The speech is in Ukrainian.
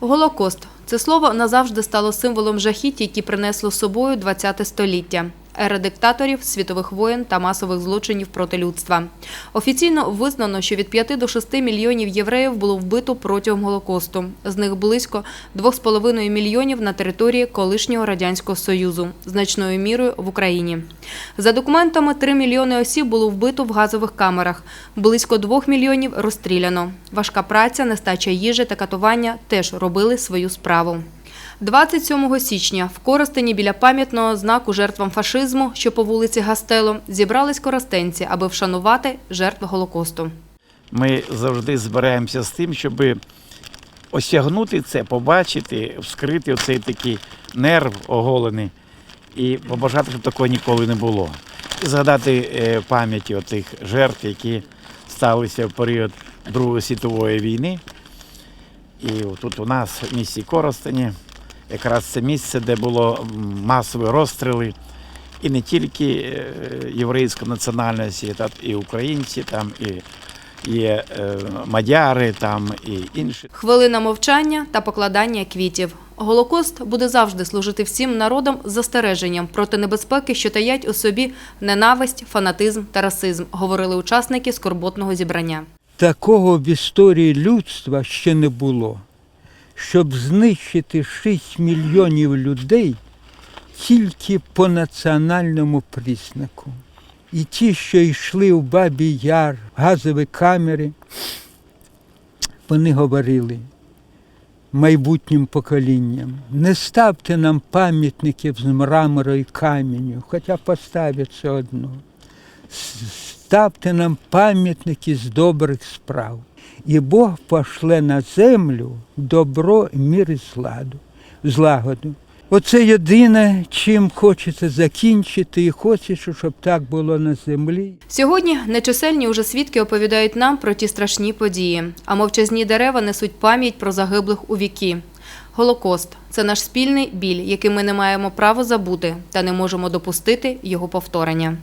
Голокост це слово назавжди стало символом жахіть, які принесло з собою ХХ століття. Ера диктаторів, світових воєн та масових злочинів проти людства. Офіційно визнано, що від 5 до 6 мільйонів євреїв було вбито протягом Голокосту. З них близько 2,5 мільйонів на території колишнього Радянського Союзу, значною мірою в Україні. За документами, 3 мільйони осіб було вбито в газових камерах, близько 2 мільйонів розстріляно. Важка праця, нестача їжі та катування теж робили свою справу. 27 січня в Коростені біля пам'ятного знаку жертвам фашизму, що по вулиці Гастело, зібрались коростенці, аби вшанувати жертв Голокосту. Ми завжди збираємося з тим, щоб осягнути це, побачити, вскрити оцей такий нерв оголений і побажати, щоб такого ніколи не було. І згадати е, пам'яті отих жертв, які сталися в період Другої світової війни. І тут у нас в місті Коростені якраз це місце, де було масові розстріли. І не тільки е, єврейської національності, та і українці, там і є е, мадяри, там і інші. Хвилина мовчання та покладання квітів. Голокост буде завжди служити всім народам застереженням проти небезпеки, що таять у собі ненависть, фанатизм та расизм, говорили учасники скорботного зібрання. Такого в історії людства ще не було, щоб знищити 6 мільйонів людей тільки по національному признаку. І ті, що йшли в Бабі Яр, в газові камери, вони говорили майбутнім поколінням, не ставте нам пам'ятників з мрамору і каменю, хоча поставлять все. Ставте нам пам'ятники з добрих справ. І Бог пошле на землю добро, мір і зладу, злагоду. Оце єдине, чим хочеться закінчити, і хочеться, щоб так було на землі. Сьогодні нечисельні уже свідки оповідають нам про ті страшні події, а мовчазні дерева несуть пам'ять про загиблих у віки. Голокост це наш спільний біль, який ми не маємо права забути та не можемо допустити його повторення.